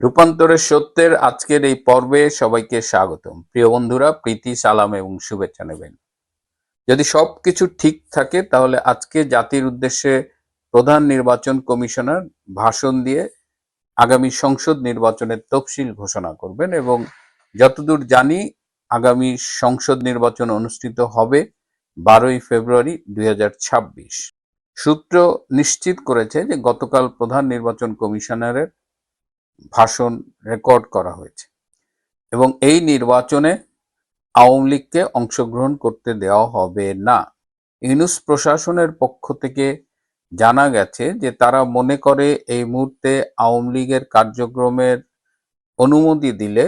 রূপান্তরের সত্যের আজকের এই পর্বে সবাইকে স্বাগতম। প্রিয় বন্ধুরা, প্রীতি, সালাম এবং শুভেচ্ছা নেবেন। যদি সবকিছু ঠিক থাকে, তাহলে আজকে জাতির উদ্দেশ্যে প্রধান নির্বাচন কমিশনার ভাষণ দিয়ে আগামী সংসদ নির্বাচনের তফসিল ঘোষণা করবেন এবং যতদূর জানি আগামী সংসদ নির্বাচন অনুষ্ঠিত হবে বারোই ফেব্রুয়ারি দুই হাজার ছাব্বিশ। সূত্র নিশ্চিত করেছে যে গতকাল প্রধান নির্বাচন কমিশনারের ভাষণ রেকর্ড করা হয়েছে। এবং এই নির্বাচনে আওয়ামী লীগকে অংশগ্রহণ করতে দেওয়া হবে না। ইউনুস প্রশাসনের পক্ষ থেকে জানা গেছে যে তারা মনে করে এই মুহূর্তে আওয়ামী লীগের কার্যক্রমের অনুমতি দিলে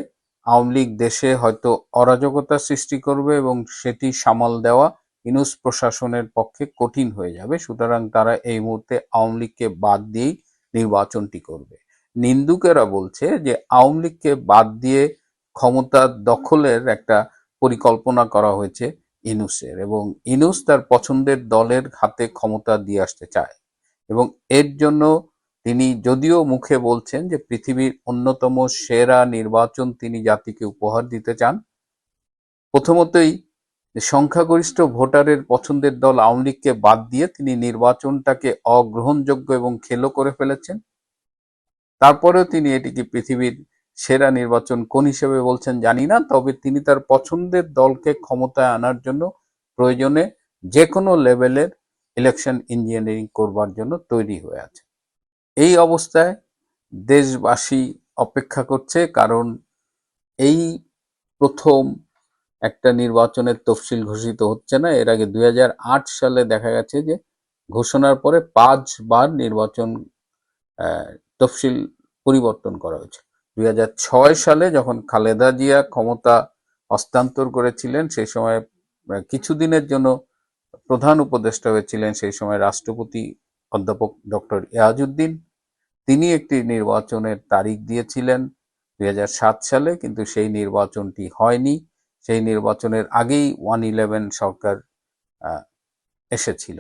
আওয়ামী লীগ দেশে হয়তো অরাজকতা সৃষ্টি করবে এবং সেটি সামাল দেওয়া ইনুস প্রশাসনের পক্ষে কঠিন হয়ে যাবে। সুতরাং তারা এই মুহূর্তে আওয়ামী লীগকে বাদ দিয়েই নির্বাচনটি করবে। নিন্দুকেরা বলছে যে আওয়ামী লীগকে বাদ দিয়ে ক্ষমতা দখলের একটা পরিকল্পনা করা হয়েছে ইনুসের এবং ইনুস তার পছন্দের দলের হাতে ক্ষমতা দিয়ে আসতে চায় এবং এর জন্য তিনি যদিও মুখে বলছেন যে পৃথিবীর অন্যতম সেরা নির্বাচন তিনি জাতিকে উপহার দিতে চান, প্রথমতই সংখ্যাগরিষ্ঠ ভোটারের পছন্দের দল আওয়ামী লীগকে বাদ দিয়ে তিনি নির্বাচনটাকে অগ্রহণযোগ্য এবং খেলো করে ফেলেছেন। তারপরেও তিনি এটিকে পৃথিবীর সেরা নির্বাচন কোন হিসেবে বলছেন জানি না, তবে তিনি তার পছন্দের দলকে ক্ষমতায় আনার জন্য প্রয়োজনে যে কোনো লেভেলের ইলেকশন ইঞ্জিনিয়ারিং করবার জন্য তৈরি হয়ে আছে এই অবস্থায় দেশবাসী অপেক্ষা করছে, কারণ এই প্রথম একটা নির্বাচনের তফসিল ঘোষিত হচ্ছে না। এর আগে দুই হাজার আট সালে দেখা গেছে যে ঘোষণার পরে পাঁচবার নির্বাচন তফসিল পরিবর্তন করা হয়েছে। দুই হাজার ছয় সালে যখন খালেদা জিয়া ক্ষমতা হস্তান্তর করেছিলেন, সেই সময় কিছুদিনের জন্য প্রধান উপদেষ্টা হয়েছিলেন সেই সময় রাষ্ট্রপতি অধ্যাপক ডক্টর ইয়াজউদ্দিন তিনি একটি নির্বাচনের তারিখ দিয়েছিলেন দুই হাজার সাত সালে, কিন্তু সেই নির্বাচনটি হয়নি। সেই নির্বাচনের আগেই ওয়ান ইলেভেন সরকার এসেছিল।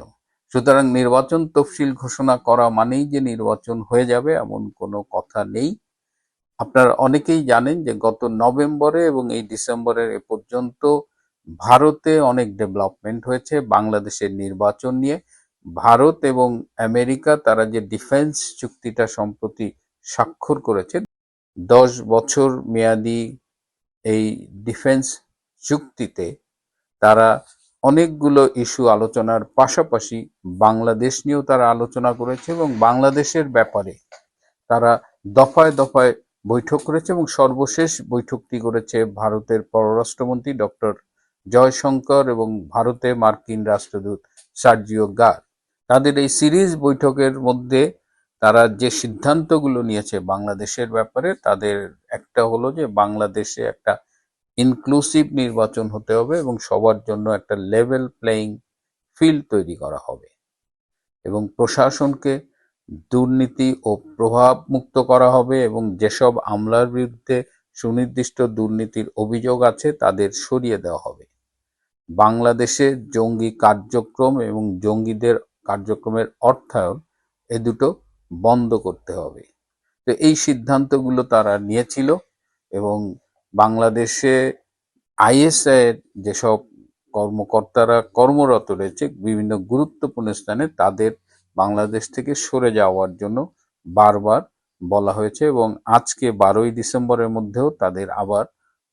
সুতরাং নির্বাচন তফসিল ঘোষণা করা মানেই যে নির্বাচন হয়ে যাবে এমন কোনো কথা নেই। আপনারা অনেকেই জানেন যে গত নভেম্বরে এবং এই ডিসেম্বরের এ পর্যন্ত ভারতে অনেক ডেভেলপমেন্ট হয়েছে বাংলাদেশের নির্বাচন নিয়ে। ভারত এবং আমেরিকা তারা যে ডিফেন্স চুক্তিটা সম্প্রতি স্বাক্ষর করেছে, দশ বছর মেয়াদি এই ডিফেন্স চুক্তিতে তারা অনেকগুলো ইস্যু আলোচনার পাশাপাশি বাংলাদেশ নিয়েও তারা আলোচনা করেছে এবং বাংলাদেশের ব্যাপারে তারা দফায় দফায় বৈঠক করেছে এবং সর্বশেষ বৈঠকটি করেছে ভারতের পররাষ্ট্রমন্ত্রী ডক্টর জয়শঙ্কর এবং ভারতে মার্কিন রাষ্ট্রদূত সার্জিও গার। তাদের এই সিরিজ বৈঠকের মধ্যে তারা যে সিদ্ধান্তগুলো নিয়েছে বাংলাদেশের ব্যাপারে, তাদের একটা হলো যে বাংলাদেশে একটা ইনক্লুসিভ নির্বাচন হতে হবে এবং সবার জন্য একটা লেভেল প্লেয়িং ফিল্ড তৈরি করা হবে। এবং প্রশাসনকে দুর্নীতি ও প্রভাব মুক্ত করা হবে এবং যেসব আমলার বিরুদ্ধে সুনির্দিষ্ট দুর্নীতির অভিযোগ আছে তাদের সরিয়ে দেওয়া হবে। বাংলাদেশে জঙ্গি কার্যক্রম এবং জঙ্গিদের কার্যক্রমের অর্থায়ন এ দুটো বন্ধ করতে হবে। তো এই সিদ্ধান্তগুলো তারা নিয়েছিল এবং বাংলাদেশে আইএসআই এর যেসব কর্মকর্তারা কর্মরত রয়েছে, বিভিন্ন গুরুত্বপূর্ণ স্থানে তাদের বাংলাদেশ থেকে সরে যাওয়ার জন্য বারবার বলা হয়েছে এবং আজকে বারোই ডিসেম্বরের মধ্যেও তাদের আবার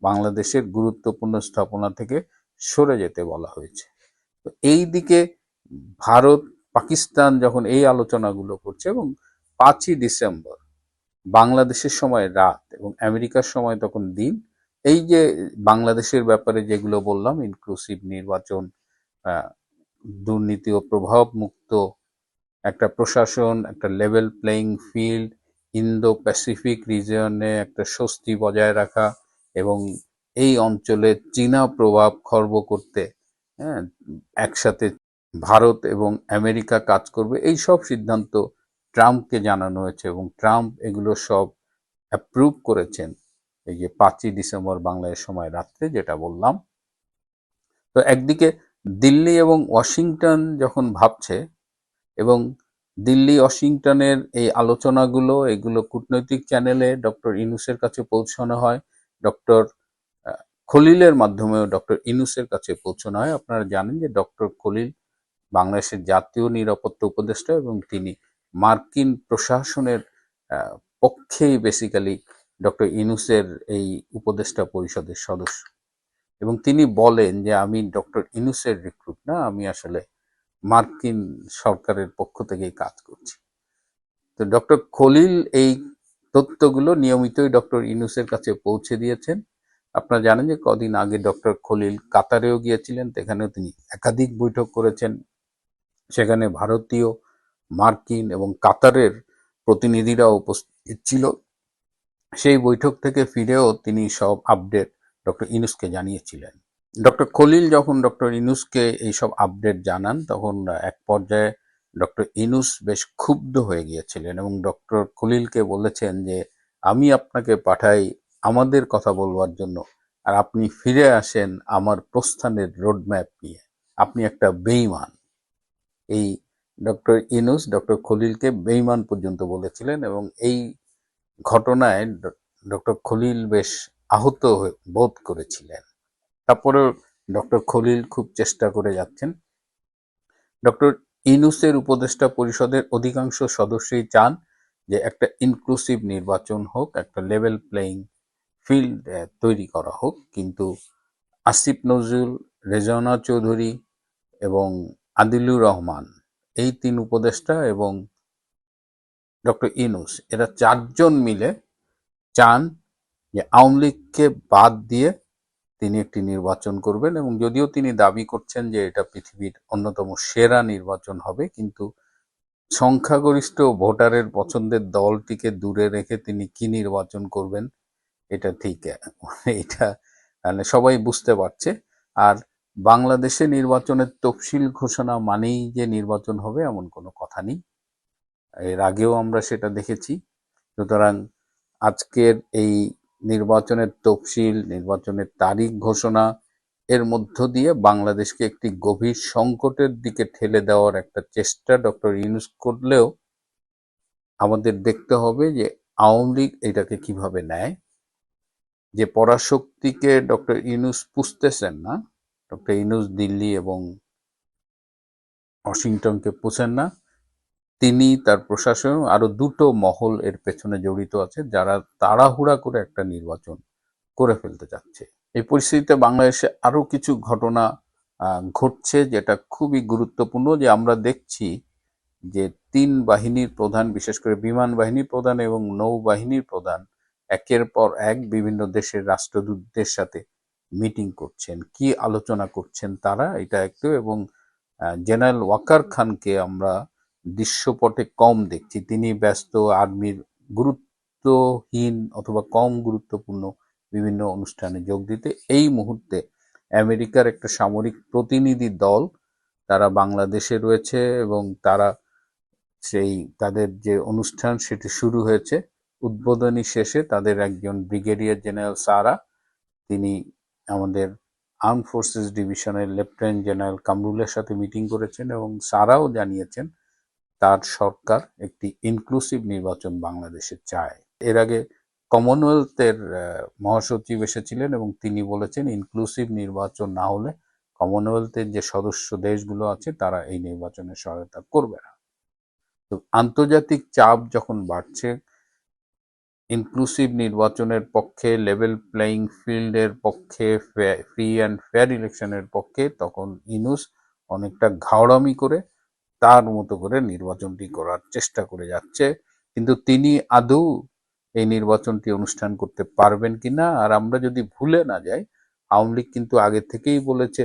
বাংলাদেশের গুরুত্বপূর্ণ স্থাপনা থেকে সরে যেতে বলা হয়েছে। তো এই দিকে ভারত পাকিস্তান যখন এই আলোচনাগুলো করছে এবং পাঁচই ডিসেম্বর বাংলাদেশের সময় রাত এবং আমেরিকার সময় তখন দিন। এই যে বাংলাদেশের ব্যাপারে যেগুলো বললাম ইনক্লুসিভ নির্বাচন দুর্নীতি ও প্রভাব মুক্ত একটা প্রশাসন, একটা level playing field Indo Pacific রিজিয়নে একটা স্বস্তি বজায় রাখা এবং এই অঞ্চলে চীনা প্রভাব খর্ব করতে হ্যাঁ একসাথে ভারত এবং আমেরিকা কাজ করবে, এই সব সিদ্ধান্ত ট্রাম্পকে জানানো হয়েছে এবং ট্রাম্প এগুলো সব অ্যাপ্রুভ করেছেন। এই যে পাঁচই ডিসেম্বর বাংলাদেশ সময় রাত্রে যেটা বললাম। তো একদিকে দিল্লি এবং ওয়াশিংটন যখন ভাবছে এবং দিল্লি, ওয়াশিংটনের এই আলোচনাগুলো, এগুলো কূটনৈতিক চ্যানেলে ডক্টর ইনুসের কাছে পৌঁছানো হয়, ডক্টর খলিলের মাধ্যমেও ডক্টর ইনুসের কাছে পৌঁছানো হয়। আপনারা জানেন যে ডক্টর খলিল বাংলাদেশের জাতীয় নিরাপত্তা উপদেষ্টা এবং তিনি মার্কিন প্রশাসনের পক্ষেই বেসিক্যালি ডক্টর ইনুসের এই উপদেষ্টা পরিষদের সদস্য। এবং তিনি বলেন যে, আমি ডক্টর ইনুসের রিক্রুট না, আমি আসলে মার্কিন সরকারের পক্ষ থেকেই কাজ করছি। তো ডক্টর খলিল এই তথ্যগুলো নিয়মিতই ডক্টর ইনুসের কাছে পৌঁছে দিয়েছেন। আপনারা জানেন যে, কদিন আগে ডক্টর খলিল কাতারেও গিয়েছিলেন সেখানেও তিনি একাধিক বৈঠক করেছেন। সেখানে ভারতীয় মার্কিন এবং কাতারের প্রতিনিধিরা উপস্থিত ছিল। সেই বৈঠক থেকে ফিরেও তিনি সব আপডেট ডক্টর ইনুসকে জানিয়েছিলেন। ডক্টর খলিল যখন ডক্টর ইনুসকে এইসব আপডেট জানান, তখন এক পর্যায়ে ডক্টর ইনুস বেশ ক্ষুব্ধ হয়ে গিয়েছিলেন এবং ডক্টর খলিলকে বলেছেন যে, আমি আপনাকে পাঠাই আমাদের কথা বলবার জন্য আর আপনি ফিরে আসেন আমার প্রস্থানের রোডম্যাপ নিয়ে। আপনি একটা বেইমান এই ডক্টর ইনুস, ডক্টর খলিলকে বেইমান পর্যন্ত বলেছিলেন এবং এই ঘটনায় ডক্টর খলিল বেশ আহত বোধ করেছিলেন। তারপরে ডক্টর খলিল খুব চেষ্টা করে যাচ্ছেন। ডক্টর ইনুসের উপদেষ্টা পরিষদের অধিকাংশ সদস্যই চান যে একটা ইনক্লুসিভ নির্বাচন হোক, একটা লেভেল প্লেইং ফিল্ড তৈরি করা হোক। কিন্তু আসিফ নজরুল, রেজানা চৌধুরী এবং আদিলুর রহমান এই তিন উপদেষ্টা এবং ডক্টর ইনুস, এরা চারজন মিলে চান যে আওয়ামী লীগকে বাদ দিয়ে তিনি একটি নির্বাচন করবেন এবং যদিও তিনি দাবি করছেন যে এটা পৃথিবীর অন্যতম সেরা নির্বাচন হবে, কিন্তু সংখ্যাগরিষ্ঠ ভোটারের পছন্দের দলটিকে দূরে রেখে তিনি কি নির্বাচন করবেন, এটা ঠিক, এটা মানে সবাই বুঝতে পারছে। আর বাংলাদেশে নির্বাচনের তফসিল ঘোষণা মানেই যে নির্বাচন হবে এমন কোনো কথা নেই। এর আগেও আমরা সেটা দেখেছি। সুতরাং আজকের এই নির্বাচনের তফসিল, নির্বাচনের তারিখ ঘোষণা এর মধ্য দিয়ে বাংলাদেশকে একটি গভীর সংকটের দিকে ঠেলে দেওয়ার একটা চেষ্টা ডক্টর ইউনুস করলেও আমাদের দেখতে হবে যে আওয়ামী লীগ এটাকে কীভাবে নেয়। যে পরাশক্তিকে ডক্টর ইউনুস পুষতেছেন না ডক্টর ইউনুস দিল্লি এবং ওয়াশিংটনকে পুষেন না। তিনি তার প্রশাসন, আরও দুটো মহল এর পেছনে জড়িত আছে, যারা তাড়াহুড়া করে একটা নির্বাচন করে ফেলতে যাচ্ছে এই পরিস্থিতিতে বাংলাদেশে আরও কিছু ঘটনা ঘটছে যেটা খুবই গুরুত্বপূর্ণ যে আমরা দেখছি যে তিন বাহিনীর প্রধান, বিশেষ করে বিমান বাহিনীর প্রধান এবং নৌবাহিনীর প্রধান, একের পর এক বিভিন্ন দেশের রাষ্ট্রদূতদের সাথে মিটিং করছেন, কি আলোচনা করছেন তারা, এটা একটু এবং জেনারেল ওয়াকার খানকে আমরা দৃশ্যপটে কম দেখছি। তিনি ব্যস্ত, আর্মির গুরুত্বহীন অথবা কম গুরুত্বপূর্ণ বিভিন্ন অনুষ্ঠানে যোগ দিতে। এই মুহূর্তে আমেরিকার একটা সামরিক প্রতিনিধি দল তারা বাংলাদেশে রয়েছে এবং তারা সেই, তাদের যে অনুষ্ঠান সেটি শুরু হয়েছে। উদ্বোধনী শেষে তাদের একজন ব্রিগেডিয়ার জেনারেল সারা, তিনি আমাদের আর্ম ফোর্সেস ডিভিশনের লেফটেন্যান্ট জেনারেল কামরুলের সাথে মিটিং করেছেন এবং সারাও জানিয়েছেন তার সরকার একটি ইনক্লুসিভ নির্বাচন বাংলাদেশে চায়। এর আগে কমনওয়েলথের মহাসচিব এসেছিলেন এবং তিনি বলেছেন ইনক্লুসিভ নির্বাচন না হলে কমনওয়েলথের যে সদস্য দেশগুলো আছে তারা এই নির্বাচনে সহায়তা করবে না। তো আন্তর্জাতিক চাপ যখন বাড়ছে ইনক্লুসিভ নির্বাচনের পক্ষে লেভেল প্লেইং ফিল্ডের পক্ষে ফ্রি অ্যান্ড ফেয়ার ইলেকশনের পক্ষে, তখন ইনুস অনেকটা ঘাওড়ামি করে তার মতো করে নির্বাচনটি করার চেষ্টা করে যাচ্ছে। কিন্তু তিনি আদৌ এই নির্বাচনটি অনুষ্ঠান করতে পারবেন কিনা? আর আমরা যদি ভুলে না যাই, আওয়ামী লীগ কিন্তু আগে থেকেই বলেছে,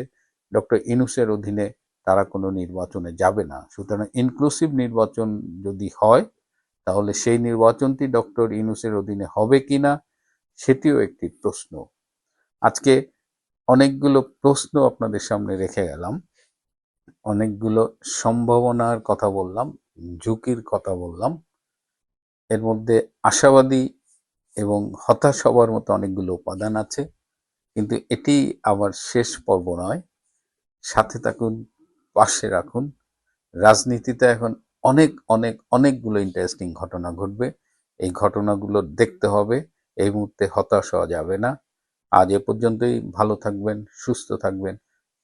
ডক্টর ইনুসের অধীনে তারা কোনো নির্বাচনে যাবে না। সুতরাং ইনক্লুসিভ নির্বাচন যদি হয় তাহলে সেই নির্বাচনটি ডক্টর ইনুসের অধীনে হবে কিনা সেটিও একটি প্রশ্ন। আজকে অনেকগুলো প্রশ্ন আপনাদের সামনে রেখে গেলাম। অনেকগুলো সম্ভাবনার কথা বললাম, ঝুঁকির কথা বললাম। এর মধ্যে আশাবাদী এবং হতাশ হবার মতো অনেকগুলো উপাদান আছে, কিন্তু এটি আবার শেষ পর্ব নয়। সাথে থাকুন, পাশে রাখুন। রাজনীতিতে এখন অনেক অনেক, অনেকগুলো ইন্টারেস্টিং ঘটনা ঘটবে। এই ঘটনাগুলো দেখতে হবে। এই মুহূর্তে হতাশ হওয়া যাবে না। আজ এ পর্যন্তই। ভালো থাকবেন, সুস্থ থাকবেন।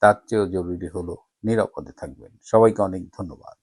তার চেয়েও জরুরি হলো নিরাপদে থাকবেন। সবাইকে অনেক ধন্যবাদ।